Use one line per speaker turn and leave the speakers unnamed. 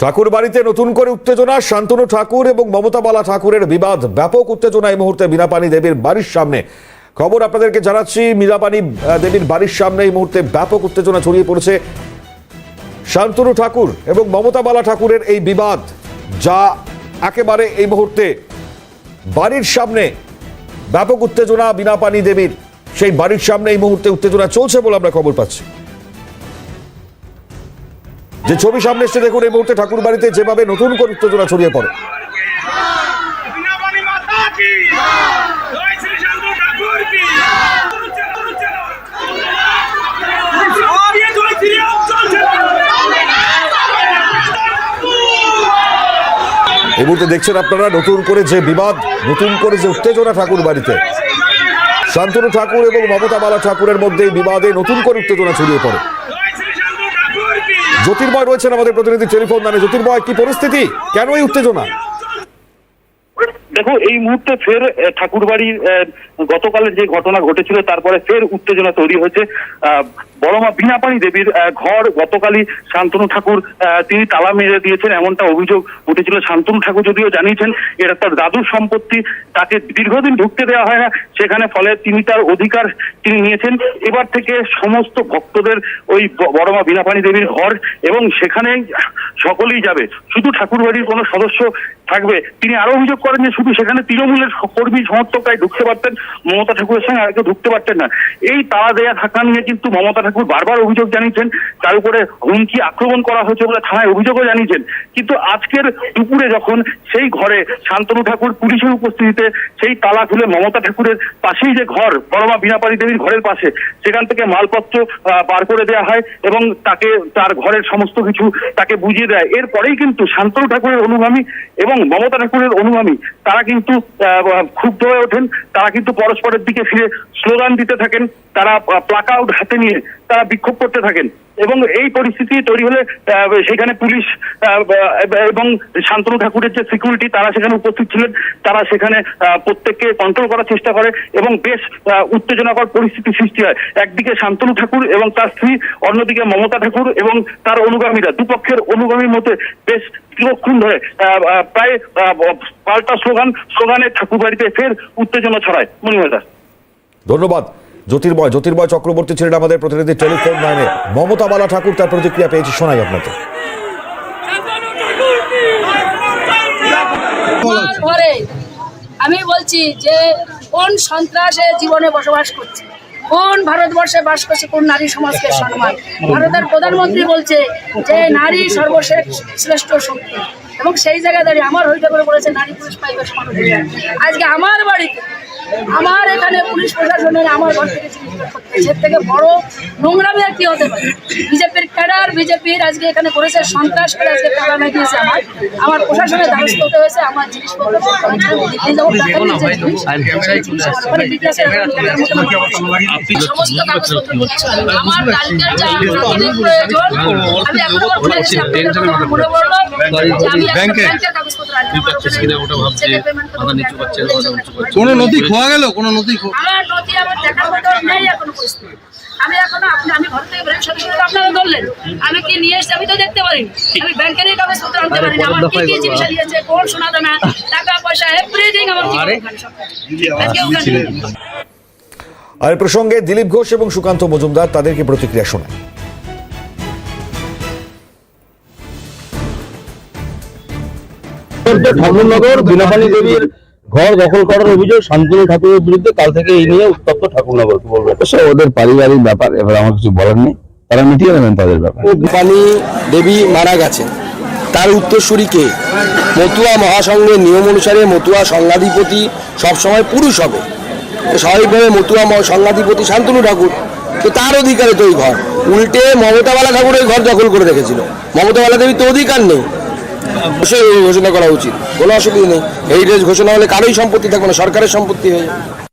ঠাকুর বাড়িতে নতুন করে উত্তেজনা শান্তনু ঠাকুর এবং মমতা বালা ঠাকুরের বিবাদ ব্যাপক উত্তেজনা এই মুহূর্তে মীনাপানি দেবীর বাড়ির সামনে। খবর আপনাদেরকে জানাচ্ছি মীনাপানি আহ, দেবীর বাড়ির সামনে এই মুহূর্তে ব্যাপক উত্তেজনা ছড়িয়ে পড়েছে। শান্তনু ঠাকুর এবং মমতা বালা ঠাকুরের এই বিবাদ যা একেবারে এই মুহূর্তে বাড়ির সামনে ব্যাপক উত্তেজনা বিনাপানি দেবীর সেই বাড়ির সামনে এই মুহূর্তে উত্তেজনা চলছে বলে আমরা খবর পাচ্ছি। যে ছবি সামনে এসছে দেখুন, এই মুহূর্তে ঠাকুর বাড়িতে যেভাবে নতুন করে উত্তেজনা ছড়িয়ে পড়ে। এই মুহূর্তে দেখছেন আপনারা নতুন করে যে বিবাদ, নতুন করে যে উত্তেজনা ঠাকুর বাড়িতে। শান্তনু ঠাকুর এবং মমতা বালা ঠাকুরের মধ্যে বিবাদে নতুন করে উত্তেজনা ছড়িয়ে পড়ে
জয় শ্রী শান্ত ঠাকুর কি
জ্যোতির্ময় রয়েছেন আমাদের প্রতিনিধি টেলিফোন মানে জ্যোতির্ময়, কি পরিস্থিতি? কেন এই উত্তেজনা?
দেখো, এই মুহূর্তে ফের ঠাকুরবাড়ির গতকালের যে ঘটনা ঘটেছিল, তারপরে ফের উত্তেজনা তৈরি হয়েছে। বড়মা বিনাপানি দেবীর ঘর গতকালই শান্তনু ঠাকুর তিনি তালা মেরে দিয়েছেন, এমনটা অভিযোগ উঠেছিল। শান্তনু ঠাকুর যদিও জানিয়েছেন, এটা তার দাদুর সম্পত্তি, তাকে দীর্ঘদিন ঢুকতে দেওয়া হয় না, সেখানে ফলে তিনি তার অধিকার তিনি নিয়েছেন। এবার থেকে সমস্ত ভক্তদের ওই বড়মা বিনাপানি দেবীর ঘর, এবং সেখানে সকলেই যাবে। শুধু ঠাকুর বাড়ির কোনো সদস্য থাকবে। তিনি আরও অভিযোগ করেন যে শুধু সেখানে তৃণমূলের কর্মী সমর্থকরাই ঢুকতে পারতেন, মমতা ঠাকুরের সঙ্গে আর কেউ ঢুকতে পারতেন না। এই তালা দেয়া থাকা নিয়ে কিন্তু মমতা ঠাকুর বারবার অভিযোগ জানিয়েছেন, তার উপরে হুমকি আক্রমণ করা হয়েছে বলে থানায় অভিযোগও জানিয়েছেন। কিন্তু আজকের দুপুরে যখন সেই ঘরে শান্তনু ঠাকুর পুলিশের উপস্থিতিতে সেই তালা খুলে মমতা ঠাকুরের পাশেই যে ঘর, বড়মা বিনাপাড়ি দেবীর ঘরের পাশে, সেখান থেকে মালপত্র বার করে দেওয়া হয় এবং তাকে, তার ঘরের সমস্ত কিছু তাকে বুঝিয়ে দেয়। এরপরেই কিন্তু শান্তনু ঠাকুরের অনুগামী এবং মমতা ঠাকুরের অনুগামী, তারা কিন্তু ক্ষুব্ধ হয়ে ওঠেন। তারা কিন্তু পরস্পরের দিকে ফিরে স্লোগান দিতে থাকেন। তারা প্লাক হাতে নিয়ে তারা বিক্ষোভ করতে থাকেন। এবং এই পরিস্থিতি তৈরি হলে সেখানে পুলিশ এবং শান্তনু ঠাকুরের যে সিকিউরিটি তারা সেখানে উপস্থিত ছিলেন। তারা সেখানে প্রত্যেককে কন্ট্রোল করার চেষ্টা করে এবং বেশ উত্তেজনাকর পরিস্থিতি সৃষ্টি হয়। একদিকে শান্তনু ঠাকুর এবং তার স্ত্রী, অন্যদিকে মমতা ঠাকুর এবং তার অনুগামীরা। দুপক্ষের অনুগামীর মধ্যে বেশ দীর্ঘক্ষণ ধরে প্রায় পাল্টা স্লোগান, স্লোগানে ঠাকুর বাড়িতে ফের উত্তেজনা ছড়ায়। মণিময় দাস
ধন্যবাদ। জ্যোতির্ময় জ্যোতির্ময় চক্রবর্তী ছিলেন আমাদের প্রতিনিধি টেলিফোন লাইনে। মমতা বালা ঠাকুর তার প্রতিক্রিয়া পেয়েছি, শোনাই আপনাকে
আমি বলছি যে, কোন সন্ত্রাসে জীবনে বসবাস করছে? কোন ভারতবর্ষে বাস করছে? কোন নারী সমাজকে সম্মান? ভারতের প্রধানমন্ত্রী বলছে যে, নারী সর্বশেষ শ্রেষ্ঠ শক্তি। এবং সেই জায়গায় দাঁড়িয়ে আমার হইতে করে বলেছে নারী পুরুষ পাইবে সমান আজকে আমার বাড়িতে আমার এখানে পুলিশ প্রশাসনের আমার ঘর থেকে এর থেকে বড় নোংরামি আর কি হতে পারে? বিজেপির ক্যাডার বিজেপির আজকে এখানে করেছে সন্ত্রাস করে আজকে তালা লাগিয়েছে আমার। আমার প্রশাসনের দ্বারস্থ হতে হয়েছে আমার জিনিসপত্র টাকা জিনিস আমার যা প্রয়োজন আমি এখন মনে পড়ল। হবে।
কোনো নথি খোয়া গেল? কোনো নথি খো-
আমার নথি আমার দেখার মতো নেই এখনও পরিস্থিতি আমি এখনও আপনি আমি ঘর থেকে বেরোয় সাথে সাথে আপনারা ধরলেন। আমি কি নিয়ে এসেছি আমি তো দেখতে পারিনি। আমি ব্যাংকের কাগজপত্র আনতে পারিনি। আমার কি কি জিনিস দিয়েছে কোন সোনা দানা টাকা পয়সা এভরিথিং আমার জীবনে ওখানে সব। আজকে ওখানে
আর প্রসঙ্গে দিলীপ ঘোষ এবং সুকান্ত মজুমদার তাদেরকে প্রতিক্রিয়া শোনায়।
ঠাকুরনগর বিনাপানি দেবীর ঘর দখল করার অভিযোগ শান্তনু ঠাকুরের বিরুদ্ধে কাল থেকে এই নিয়ে উত্তপ্ত ঠাকুরনগর কি বলবেন
অবশ্য ওদের পারিবারিক ব্যাপার এবার আমার কিছু বলার নেই। তারা মিটিয়ে নেবেন তাদের ব্যাপার।
বিপানি দেবী মারা গেছেন। তার উত্তরসূরি কে? মতুয়া মহাসংঘের নিয়ম অনুসারে মতুয়া সংঘাধিপতি সবসময় পুরুষ হবে। তো স্বাভাবিকভাবে মতুয়া ম- সংঘাধিপতি শান্তনু ঠাকুর। তো তার অধিকারে তো ওই ঘর। উল্টে মমতাবালা ঠাকুর ওই ঘর দখল করে রেখেছিল। মমতাবালা দেবী তো অধিকার নেই। অবশ্যই ঘোষণা করা উচিত। কোনো অসুবিধা নেই। এই হেরিটেজ ঘোষণা হলে কারোই সম্পত্তি থাকবে না, সরকারের সম্পত্তি হয়ে যাবে।